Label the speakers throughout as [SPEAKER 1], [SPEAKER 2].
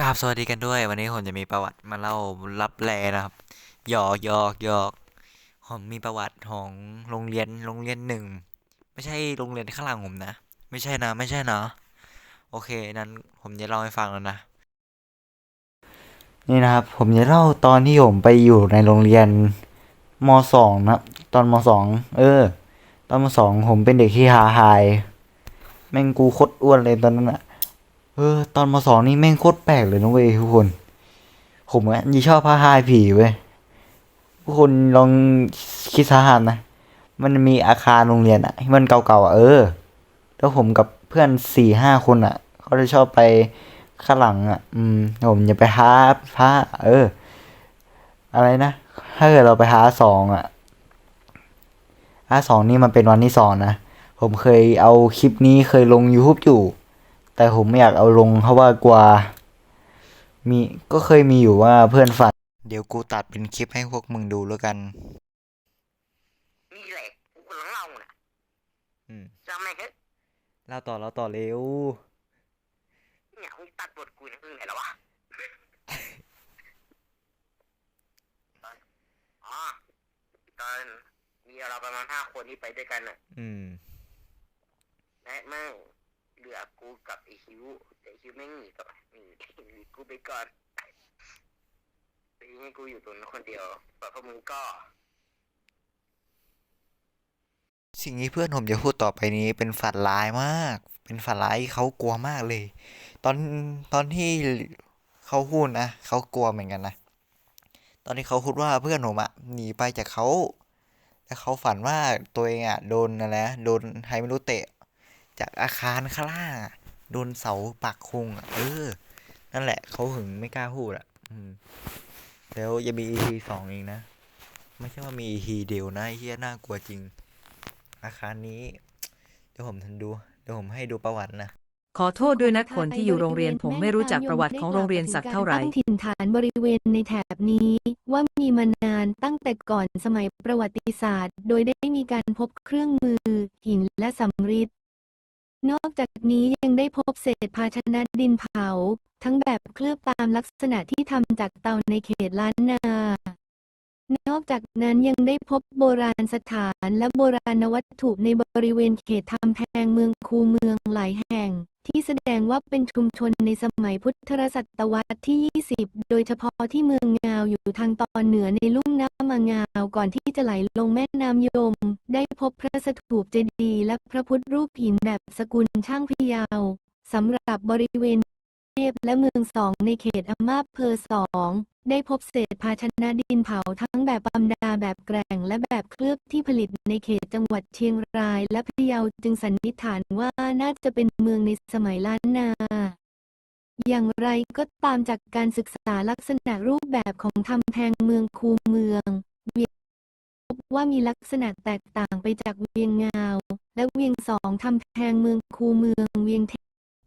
[SPEAKER 1] กราบสวัสดีกันด้วย วันนี้ผมจะมีประวัติมาเล่าลับแลนะครับหยอกหยอกหยอกผมมีประวัติของโรงเรียนโรงเรียนหนึ่งไม่ใช่โรงเรียนข้างหลังผมนะ ไม่ใช่นะ ไม่ใช่นะโอเค นั้นผมจะเล่าให้ฟังแล้วนะนี่นะครับ ผมจะเล่าตอนที่ผมไปอยู่ในโรงเรียนมสองนะตอนมสองเออ ตอนมสองผมเป็นเด็กที่หาหายแม่งกูโคตรอ้วนเลยตอนนั้นอะ เออ ตอนมสองนี่แม่งโคตรแปลกเลยนะเว้ยทุกคน ผมอะยี่ชอบพาหายผีเว้ยทุกคนลองคิดสาหานะ มันมีอาคารโรงเรียนอะที่มันเก่าๆอะเออ แล้วผมกับเพื่อนสี่ห้าคนอะเขาจะชอบไปข้างหลังอะอืม ผมจะไปหาพระเออ อะไรนะ ถ้าเกิดเราไปหาสองอะหาสองนี่มันเป็นวันที่สองนะ ผมเคยเอาคลิปนี้เคยลง YouTube อยู่ แต่ผมไม่อยากเอาลงเพราะว่ากลัวมีก็เคยมีอยู่ว่าเพื่อนฝัน เดี๋ยวกูตัดเป็นคลิปให้พวกมึงดูแล้วกัน
[SPEAKER 2] นี่แหละกูกำลังเล่าน่ะ
[SPEAKER 1] อืม
[SPEAKER 2] จำแม่งเฮ้ย
[SPEAKER 1] เล่าต่อเล่าต่อเร็ว
[SPEAKER 2] เนี่ยมึงตัดบทกูนะมึงไหนแล้ววะตอนอ๋อตอนมีเราประมาณห้าคนที่ไปด้วยกันน่ะ
[SPEAKER 1] อืม
[SPEAKER 2] และแม่ง เหลือกูกับไอคิวแต่ไอ้คิวแม่หนีกับหนีหนีกูไปก่อนทีนี้กูอยู่ตรงนั้นคนเดียวส่พวกมึงก็
[SPEAKER 1] สิ่งที่เพื่อนผมจะพูดต่อไปนี้เป็นฝันร้ายมาก เป็นฝันร้ายที่เขากลัวมากเลย ตอนตอนที่เขาพูดนะเขากลัวเหมือนกันนะตอนที่เขาพูดว่าเพื่อนผมอะหนีไปจากเขาแล้วเขาฝันว่าตัวเองอะโดนอะไรโดนใครไม่รู้เตะ จากอาคารข้างล่างอะโดนเสาปักคุงอะเออ นั่นแหละเขาถึงไม่กล้าพูดอะอืมแล้วยังมี EP สองอีกนะ ไม่ใช่ว่ามี EP เดียวนะไอ้เฮียน่ากลัวจริง อาคารนี้ เดี๋ยวผมทันดู เดี๋ยวผมให้ดูประวัตินะ
[SPEAKER 3] ขอโทษด้วยนะคนที่อยู่โรงเรียนผมไม่รู้จักประวัติของโรงเรียนสักเท่าไหร่
[SPEAKER 4] ตั้งถิ่นฐานบริเวณในแถบนี้ ว่ามีมานานตั้งแต่ก่อนสมัยประวัติศาสตร์ โดยได้มีการพบเครื่องมือ หินและสำริด นอกจากนี้ยังได้พบเศษภาชนะดินเผา ทั้งแบบเคลือบตามลักษณะที่ทำจากเตาในเขตล้านนา นอกจากนั้นยังได้พบโบราณสถานและโบราณวัตถุในบริเวณเขตทำแพงเมืองคูเมืองหลายแห่ง ที่แสดงว่าเป็นชุมชนในสมัยพุทธศตวรรษที่ 20 โดยเฉพาะที่เมืองงาวอยู่ทางตอนเหนือในลุ่มน้ำมางาวก่อนที่จะไหลลงแม่น้ำยม ได้พบพระสถูปเจดีย์และพระพุทธรูปหินแบบสกุลช่างพยาวสำหรับบริเวณ พและเมืองสองในเขตอำมาเภอสองได้พบเศษภาชนะดินเผาทั้งแบบปำดาแบบแกร่งและแบบเคลือบที่ผลิตในเขตจังหวัดเชียงรายและพะเยาจึงสันนิษฐานว่าน่าจะเป็นเมืองในสมัยล้านนา อย่างไรก็ตามจากการศึกษาลักษณะรูปแบบของทำแพงเมืองคูเมืองเวียงพบว่ามีลักษณะแตกต่างไปจากเวียงงาว และเวียงสองทำแพงเมืองคูเมืองเวียงเท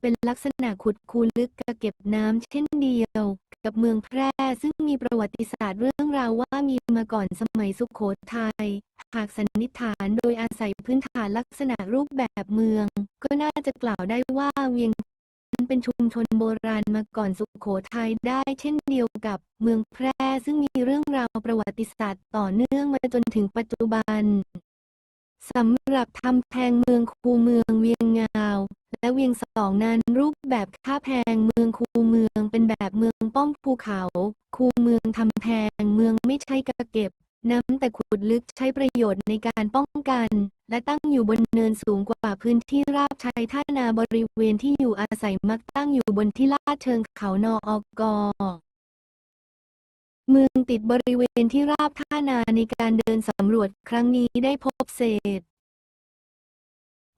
[SPEAKER 4] เป็นลักษณะขุดคูลึกกะเก็บน้ำเช่นเดียว กับเมืองแพร่ซึ่งมีประวัติศาสตร์เรื่องราวว่ามีมาก่อนสมัยสุขโขทัย หากสันนิษฐานโดยอาศัยพื้นฐานลักษณะรูปแบบเมือง ก็น่าจะกล่าวได้ว่าเวียงนั้นเป็นชุมชนโบราณมาก่อนสุขโขทัยได้เช่นเดียวกับเมืองแพร่ซึ่งมีเรื่องราวประวัติศาสตร์ต่อเนื่องมาจนถึงปัจจุบันสำหรับทำแพงเมืองคูเมืองเวียงงาว และเวียงสองนั้นรูปแบบค่าแพงเมืองคูเมืองเป็นแบบเมืองป้อมภูเขา คูเมืองทำแพงเมืองไม่ใช่กระเก็บ น้ำแต่ขุดลึกใช้ประโยชน์ในการป้องกัน และตั้งอยู่บนเนินสูงกว่าพื้นที่ราบชายท่านาบริเวณที่อยู่อาศัยมักตั้งอยู่บนที่ลาดเชิงเขานออกอเมืองติดบริเวณที่ราบท่านาในการเดินสำรวจครั้งนี้ได้พบเศษ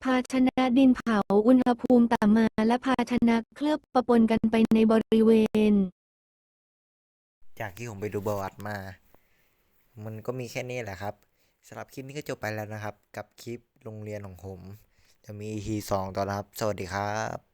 [SPEAKER 4] ภาชนะดินเผาอุณหภูมิต่ำมาและภาชนะเคลือบปะปนกันไปในบริเวณ
[SPEAKER 1] จากที่ผมไปดูประวัติมา มันก็มีแค่นี้แหละครับสำหรับคลิปนี้ก็จบไปแล้วนะครับ กับคลิปโรงเรียนของผม จะมี EP สองต่อนะครับ สวัสดีครับ